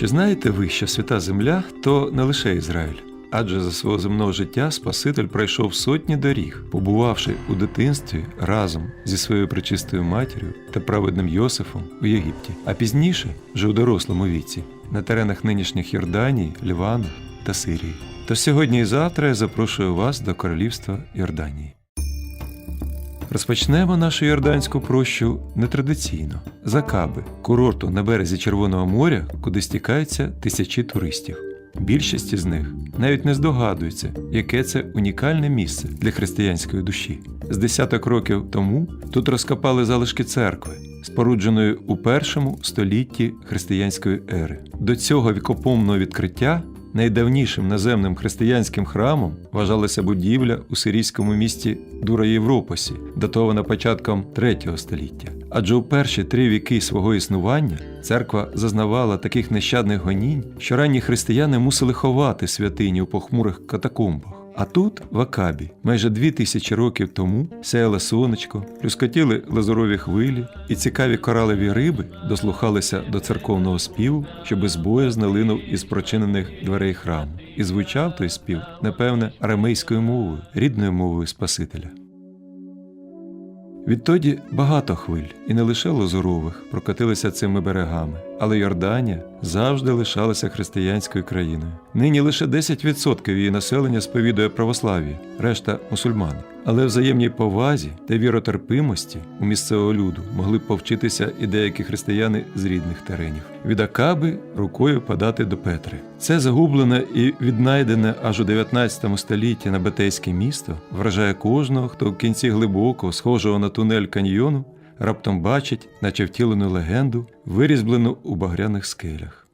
Чи знаєте ви, що свята земля то не лише Ізраїль? Адже за свого земного життя Спаситель пройшов сотні доріг, побувавши у дитинстві разом зі своєю пречистою матір'ю та праведним Йосифом у Єгипті, а пізніше, вже у дорослому віці, на теренах нинішніх Йорданії, Лівану та Сирії. Тож сьогодні і завтра я запрошую вас до королівства Йорданії. Розпочнемо нашу йорданську прощу нетрадиційно з Акаби, курорту на березі Червоного моря, куди стікаються тисячі туристів. Більшість із них навіть не здогадується, яке це унікальне місце для християнської душі. З десяток років тому тут розкопали залишки церкви, спорудженої у першому столітті християнської ери. До цього вікопомного відкриття Найдавнішим наземним християнським храмом вважалася будівля у сирійському місті Дура Європосі, датована початком третього століття. Адже у перші три віки свого існування церква зазнавала таких нещадних гонінь, що ранні християни мусили ховати святині у похмурих катакомбах. А тут, в Акабі, майже дві тисячі років тому сяяло сонечко, плюскотіли лазурові хвилі, і цікаві коралеві риби дослухалися до церковного співу, що безбоязно линув із прочинених дверей храму. І звучав той спів, напевне, арамейською мовою, рідною мовою Спасителя. Відтоді багато хвиль, і не лише лазурових, прокотилися цими берегами, але Йорданія завжди лишалася християнською країною. Нині лише 10% її населення сповідує православ'я, решта мусульмани. Але взаємній повазі та віротерпимості у місцевого люду могли б повчитися і деякі християни з рідних теренів. Від Акаби рукою подати до Петри. Це загублене і віднайдене аж у 19 столітті набатейське місто вражає кожного, хто в кінці глибокого, схожого на тунель каньйону, раптом бачить, наче втілену легенду, вирізблену у багряних скелях.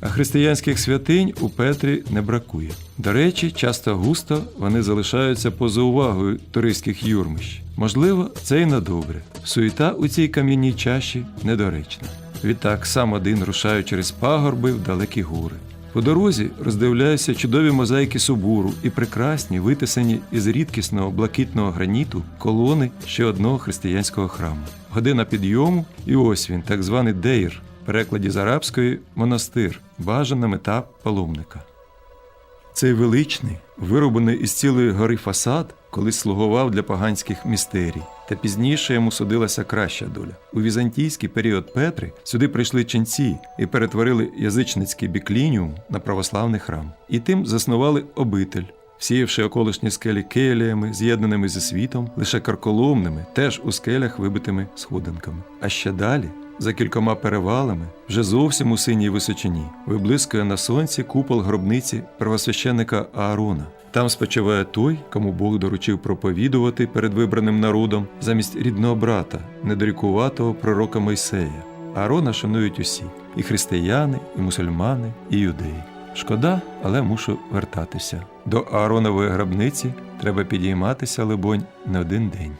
А християнських святинь у Петрі не бракує. До речі, часто густо вони залишаються поза увагою туристських юрмищ. Можливо, це й на добре. Суєта у цій кам'яній чаші недоречна. Відтак сам один рушаю через пагорби в далекі гори. По дорозі роздивляюся чудові мозаїки Субуру і прекрасні, витисані із рідкісного блакитного граніту колони ще одного християнського храму. Година підйому, і ось він, так званий Дейр, перекладі з арабської монастир, бажана мета паломника. Цей величний, вироблений із цілої гори фасад, колись слугував для поганських містерій, та пізніше йому судилася краща доля. У візантійський період Петри сюди прийшли ченці і перетворили язичницький біклініум на православний храм. І тим заснували обитель, всіявши околишні скелі келіями, з'єднаними зі світом, лише карколомними, теж у скелях вибитими сходинками. А ще далі за кількома перевалами, вже зовсім у синій височині, виблискує на сонці купол гробниці первосвященника Аарона. Там спочиває той, кому Бог доручив проповідувати перед вибраним народом замість рідного брата, недорікуватого пророка Мойсея. Аарона шанують усі і християни, і мусульмани, і юдеї. Шкода, але мушу вертатися. До Ааронової гробниці треба підійматися, либонь, не один день.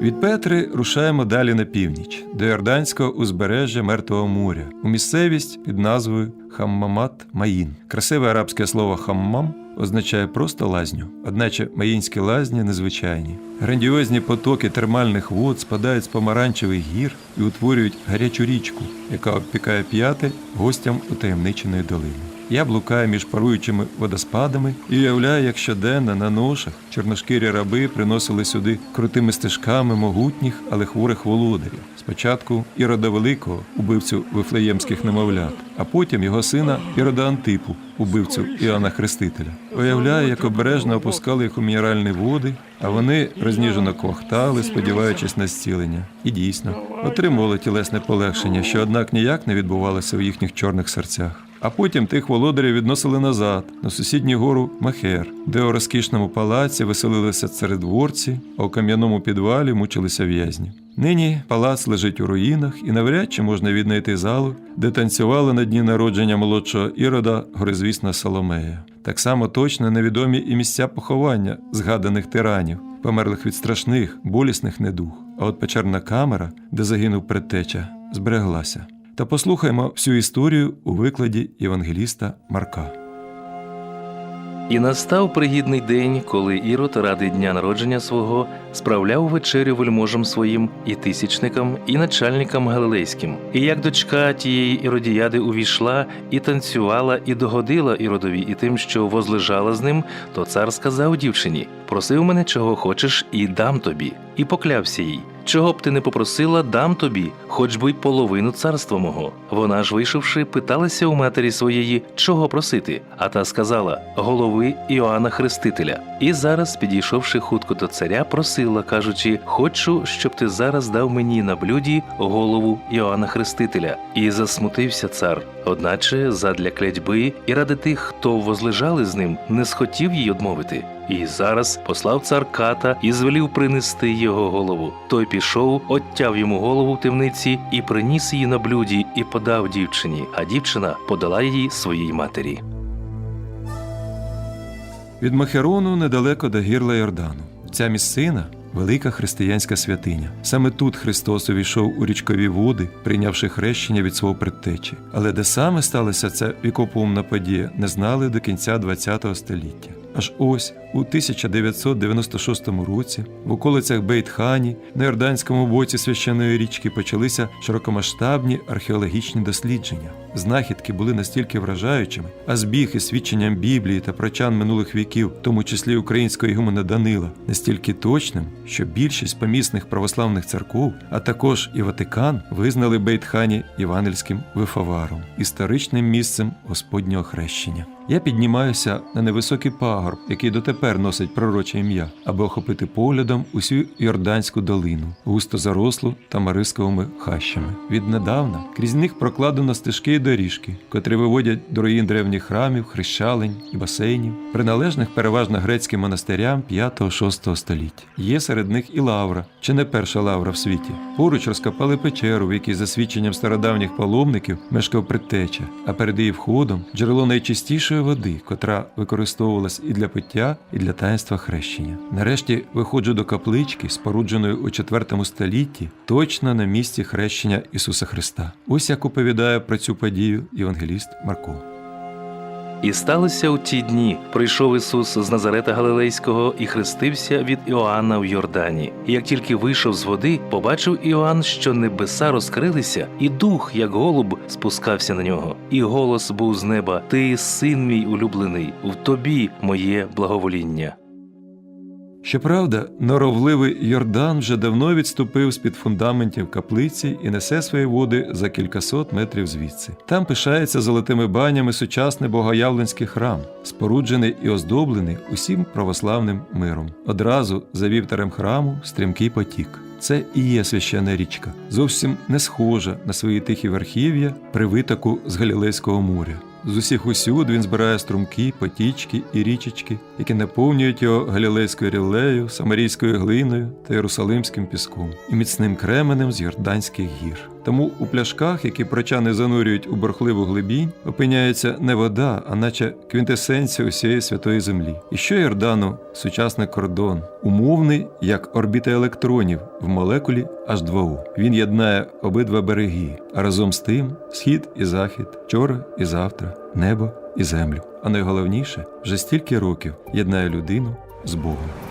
Від Петри рушаємо далі на північ, до Йорданського узбережжя Мертвого моря, у місцевість під назвою Хаммамат Маїн. Красиве арабське слово хаммам означає просто лазню, одначе маїнські лазні незвичайні. Грандіозні потоки термальних вод спадають з помаранчевих гір і утворюють гарячу річку, яка обпікає п'яти гостям утаємниченої долини. Я блукаю між паруючими водоспадами і уявляю, як щоденно на ношах чорношкірі раби приносили сюди крутими стежками могутніх, але хворих володарів. Спочатку Ірода Великого, убивцю вифлеємських немовлят, а потім його сина Ірода Антипу, убивцю Іоанна Хрестителя. Уявляю, як обережно опускали їх у мінеральні води, а вони розніжено ковтали, сподіваючись на зцілення. І дійсно отримували тілесне полегшення, що однак ніяк не відбувалося у їхніх чорних серцях. А потім тих володарів відносили назад на сусідню гору Махер, де у розкішному палаці веселилися царедворці, а у кам'яному підвалі мучилися в'язні. Нині палац лежить у руїнах, і навряд чи можна віднайти залу, де танцювали на дні народження молодшого ірода горизвісна Соломея. Так само точно невідомі і місця поховання згаданих тиранів, померлих від страшних, болісних недуг. А от печерна камера, де загинув предтеча, збереглася. Та послухаймо всю історію у викладі Євангеліста Марка. І настав пригідний день, коли Ірод ради дня народження свого справляв вечерю вельможам своїм і тисячникам, і начальникам галилейським. І як дочка тієї іродіяди увійшла і танцювала, і догодила іродові, і тим, що возлежала з ним, то цар сказав дівчині: просив мене, чого хочеш, і дам тобі. І поклявся їй. Чого б ти не попросила, дам тобі, хоч би й половину царства мого. Вона ж, вийшовши, питалася у матері своєї, чого просити. А та сказала голови Іоанна Хрестителя. І зараз, підійшовши хутко до царя, просила, кажучи: Хочу, щоб ти зараз дав мені на блюді голову Іоанна Хрестителя. І засмутився цар. Одначе, задля клятьби і ради тих, хто возлежали з ним, не схотів їй одмовити. І зараз послав цар ката і звелів принести його голову. Той пішов, оттяв йому голову в темниці і приніс її на блюді, і подав дівчині. А дівчина подала її своїй матері. Від Махерону недалеко до гірла Йордану. Ця місцина велика християнська святиня. Саме тут Христос увійшов у річкові води, прийнявши хрещення від свого предтечі. Але де саме сталася ця вікопомна подія, не знали до кінця ХХ століття. Аж ось у 1996 році в околицях Бейт-Хані на Йорданському боці священної річки почалися широкомасштабні археологічні дослідження. Знахідки були настільки вражаючими, а збіг із свідченням Біблії та прочан минулих віків, в тому числі українського ігумена Данила, настільки точним, що більшість помісних православних церков, а також і Ватикан, визнали Бейт-Хані Івангельським вифаваром, історичним місцем Господнього хрещення. Я піднімаюся на невисокий пагорб, який дотепер носить пророче ім'я, аби охопити поглядом усю Йорданську долину, густо зарослу тамарисковими хащами. Віднедавна крізь них прокладено стежки і доріжки, котрі виводять до руїн древніх храмів, хрещалень і басейнів, приналежних переважно грецьким монастирям 5-6 століття. Є серед них і лавра, чи не перша лавра в світі. Поруч розкопали печеру, в якій за свідченням стародавніх паломників мешкав предтеча, а перед її входом джерело найчистішої води, котра використовувалась і для пиття, і для таїнства хрещення. Нарешті виходжу до каплички, спорудженої у IV столітті, точно на місці хрещення Ісуса Христа. Ось як оповідає про цю подію євангеліст Марко. І сталося у ті дні. Прийшов Ісус з Назарета Галилейського і хрестився від Іоанна в Йордані. І як тільки вийшов з води, побачив Іоанн, що небеса розкрилися, і дух, як голуб, спускався на нього. І голос був з неба: Ти син мій улюблений, в тобі моє благовоління. Щоправда, норовливий Йордан вже давно відступив з-під фундаментів каплиці і несе свої води за кількасот метрів звідси. Там пишається золотими банями сучасний богоявленський храм, споруджений і оздоблений усім православним миром. Одразу за вівтарем храму стрімкий потік. Це і є священна річка, зовсім не схожа на свої тихі верхів'я при витоку з Галілейського моря. З усіх усюд він збирає струмки, потічки і річечки, які наповнюють його галілейською ріллею, самарійською глиною та єрусалимським піском і міцним кременем з Йорданських гір. Тому у пляшках, які прочани занурюють у борхливу глибінь, опиняється не вода, а наче квінтесенція усієї святої землі. І що Йордану сучасний кордон, умовний як орбіта електронів в молекулі H2O. Він єднає обидва береги, а разом з тим схід і захід, вчора і завтра, небо і землю. А найголовніше вже стільки років єднає людину з Богом.